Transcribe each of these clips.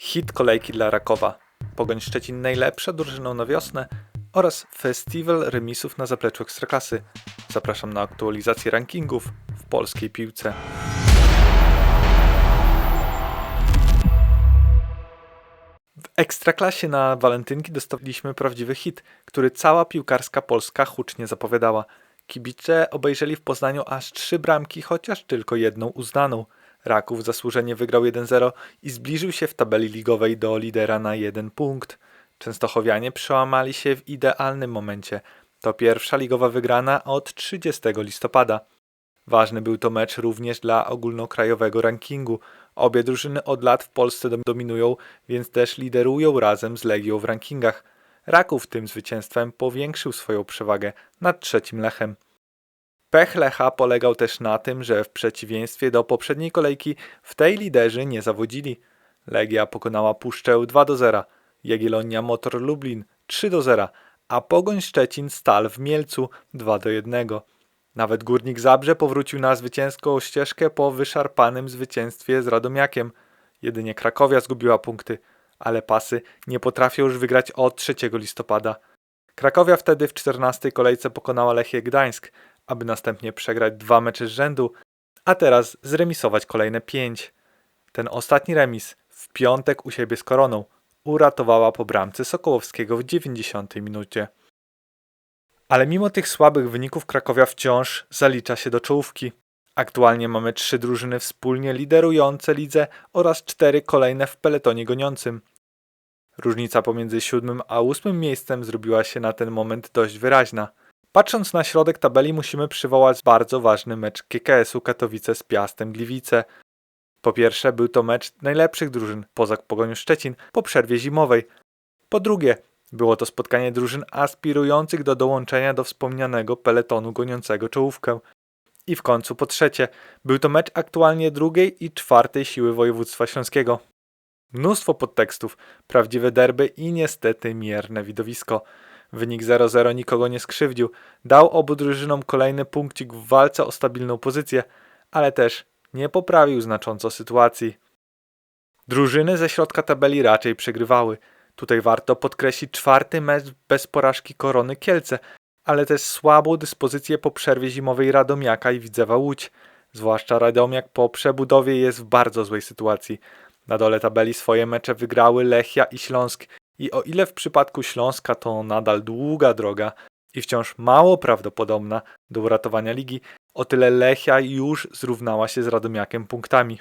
Hit kolejki dla Rakowa. Pogoń Szczecin najlepsza drużyną na wiosnę oraz festiwal remisów na zapleczu Ekstraklasy. Zapraszam na aktualizację rankingów w polskiej piłce. W Ekstraklasie na walentynki dostaliśmy prawdziwy hit, który cała piłkarska Polska hucznie zapowiadała. Kibice obejrzeli w Poznaniu aż trzy bramki, chociaż tylko jedną uznaną. Raków zasłużenie wygrał 1-0 i zbliżył się w tabeli ligowej do lidera na jeden punkt. Częstochowianie przełamali się w idealnym momencie. To pierwsza ligowa wygrana od 30 listopada. Ważny był to mecz również dla ogólnokrajowego rankingu. Obie drużyny od lat w Polsce dom- dominują, więc też liderują razem z Legią w rankingach. Raków tym zwycięstwem powiększył swoją przewagę nad trzecim Lechem. Pech Lecha polegał też na tym, że w przeciwieństwie do poprzedniej kolejki w tej liderzy nie zawodzili. Legia pokonała Puszczę 2 do 0, Jagiellonia Motor Lublin 3 do 0, a Pogoń Szczecin Stal w Mielcu 2 do 1. Nawet Górnik Zabrze powrócił na zwycięską ścieżkę po wyszarpanym zwycięstwie z Radomiakiem. Jedynie Krakowia zgubiła punkty, ale pasy nie potrafią już wygrać od 3 listopada. Krakowia wtedy w 14 kolejce pokonała Lechię Gdańsk, aby następnie przegrać dwa mecze z rzędu, a teraz zremisować kolejne pięć. Ten ostatni remis w piątek u siebie z Koroną uratowała po bramce Sokołowskiego w 90 minucie. Ale mimo tych słabych wyników Krakowia wciąż zalicza się do czołówki. Aktualnie mamy trzy drużyny wspólnie liderujące lidze oraz cztery kolejne w peletonie goniącym. Różnica pomiędzy siódmym a ósmym miejscem zrobiła się na ten moment dość wyraźna. Patrząc na środek tabeli musimy przywołać bardzo ważny mecz GKS-u Katowice z Piastem Gliwice. Po pierwsze był to mecz najlepszych drużyn poza Pogonią Szczecin po przerwie zimowej. Po drugie było to spotkanie drużyn aspirujących do dołączenia do wspomnianego peletonu goniącego czołówkę. I w końcu po trzecie był to mecz aktualnie drugiej i czwartej siły województwa śląskiego. Mnóstwo podtekstów, prawdziwe derby i niestety mierne widowisko. Wynik 0-0 nikogo nie skrzywdził, dał obu drużynom kolejny punkcik w walce o stabilną pozycję, ale też nie poprawił znacząco sytuacji. Drużyny ze środka tabeli raczej przegrywały. Tutaj warto podkreślić czwarty mecz bez porażki Korony Kielce, ale też słabą dyspozycję po przerwie zimowej Radomiaka i Widzewa Łódź. Zwłaszcza Radomiak po przebudowie jest w bardzo złej sytuacji. Na dole tabeli swoje mecze wygrały Lechia i Śląsk i o ile w przypadku Śląska to nadal długa droga i wciąż mało prawdopodobna do uratowania ligi, o tyle Lechia już zrównała się z Radomiakiem punktami.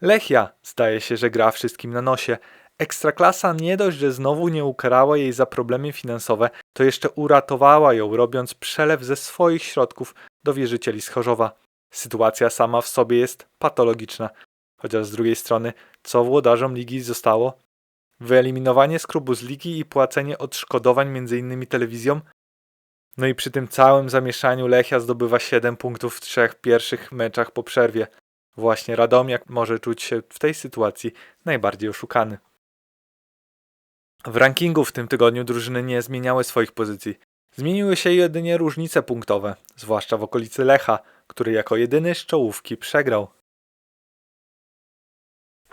Lechia zdaje się, że gra wszystkim na nosie. Ekstraklasa nie dość, że znowu nie ukarała jej za problemy finansowe, to jeszcze uratowała ją, robiąc przelew ze swoich środków do wierzycieli z Chorzowa. Sytuacja sama w sobie jest patologiczna, chociaż z drugiej strony, co włodarzom ligi zostało? Wyeliminowanie skrubu z ligi i płacenie odszkodowań m.in. telewizjom? No i przy tym całym zamieszaniu Lechia zdobywa 7 punktów w trzech pierwszych meczach po przerwie. Właśnie Radomiak może czuć się w tej sytuacji najbardziej oszukany. W rankingu w tym tygodniu drużyny nie zmieniały swoich pozycji. Zmieniły się jedynie różnice punktowe, zwłaszcza w okolicy Lecha, który jako jedyny z czołówki przegrał.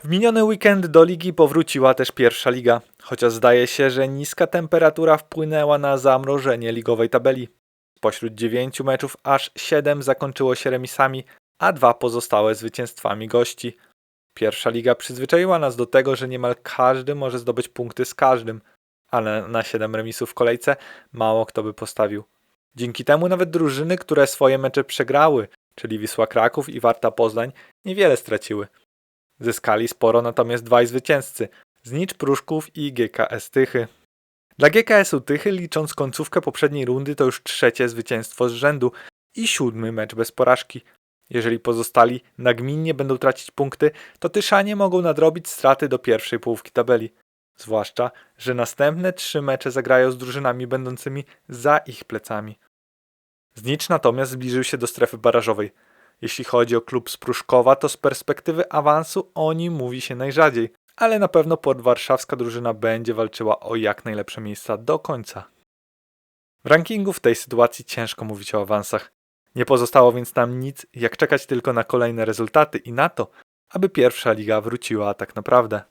W miniony weekend do ligi powróciła też pierwsza liga, chociaż zdaje się, że niska temperatura wpłynęła na zamrożenie ligowej tabeli. Spośród dziewięciu meczów aż siedem zakończyło się remisami, a dwa pozostałe zwycięstwami gości. Pierwsza liga przyzwyczaiła nas do tego, że niemal każdy może zdobyć punkty z każdym, ale na siedem remisów w kolejce mało kto by postawił. Dzięki temu nawet drużyny, które swoje mecze przegrały, czyli Wisła Kraków i Warta Poznań, niewiele straciły. Zyskali sporo natomiast dwaj zwycięzcy, Znicz Pruszków i GKS Tychy. Dla GKS-u Tychy licząc końcówkę poprzedniej rundy to już trzecie zwycięstwo z rzędu i siódmy mecz bez porażki. Jeżeli pozostali nagminnie będą tracić punkty, to Tyszanie mogą nadrobić straty do pierwszej połówki tabeli. Zwłaszcza, że następne trzy mecze zagrają z drużynami będącymi za ich plecami. Znicz natomiast zbliżył się do strefy barażowej. Jeśli chodzi o klub z Pruszkowa, to z perspektywy awansu o nim mówi się najrzadziej, ale na pewno podwarszawska drużyna będzie walczyła o jak najlepsze miejsca do końca. W rankingu w tej sytuacji ciężko mówić o awansach. Nie pozostało więc nam nic, jak czekać tylko na kolejne rezultaty i na to, aby pierwsza liga wróciła tak naprawdę.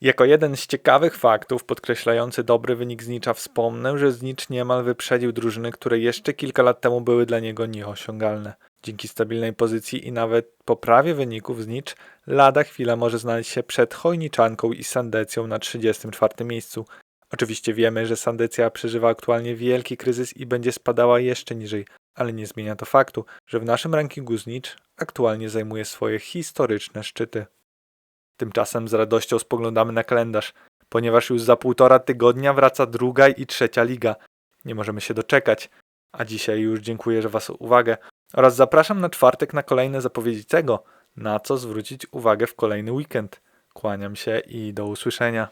Jako jeden z ciekawych faktów podkreślający dobry wynik Znicza wspomnę, że Znicz niemal wyprzedził drużyny, które jeszcze kilka lat temu były dla niego nieosiągalne. Dzięki stabilnej pozycji i nawet poprawie wyników Znicz lada chwila może znaleźć się przed Chojniczanką i Sandecją na 34 miejscu. Oczywiście wiemy, że Sandecja przeżywa aktualnie wielki kryzys i będzie spadała jeszcze niżej, ale nie zmienia to faktu, że w naszym rankingu Znicz aktualnie zajmuje swoje historyczne szczyty. Tymczasem z radością spoglądamy na kalendarz, ponieważ już za półtora tygodnia wraca druga i trzecia liga. Nie możemy się doczekać. A dzisiaj już dziękuję za Was uwagę oraz zapraszam na czwartek na kolejne zapowiedzi tego, na co zwrócić uwagę w kolejny weekend. Kłaniam się i do usłyszenia.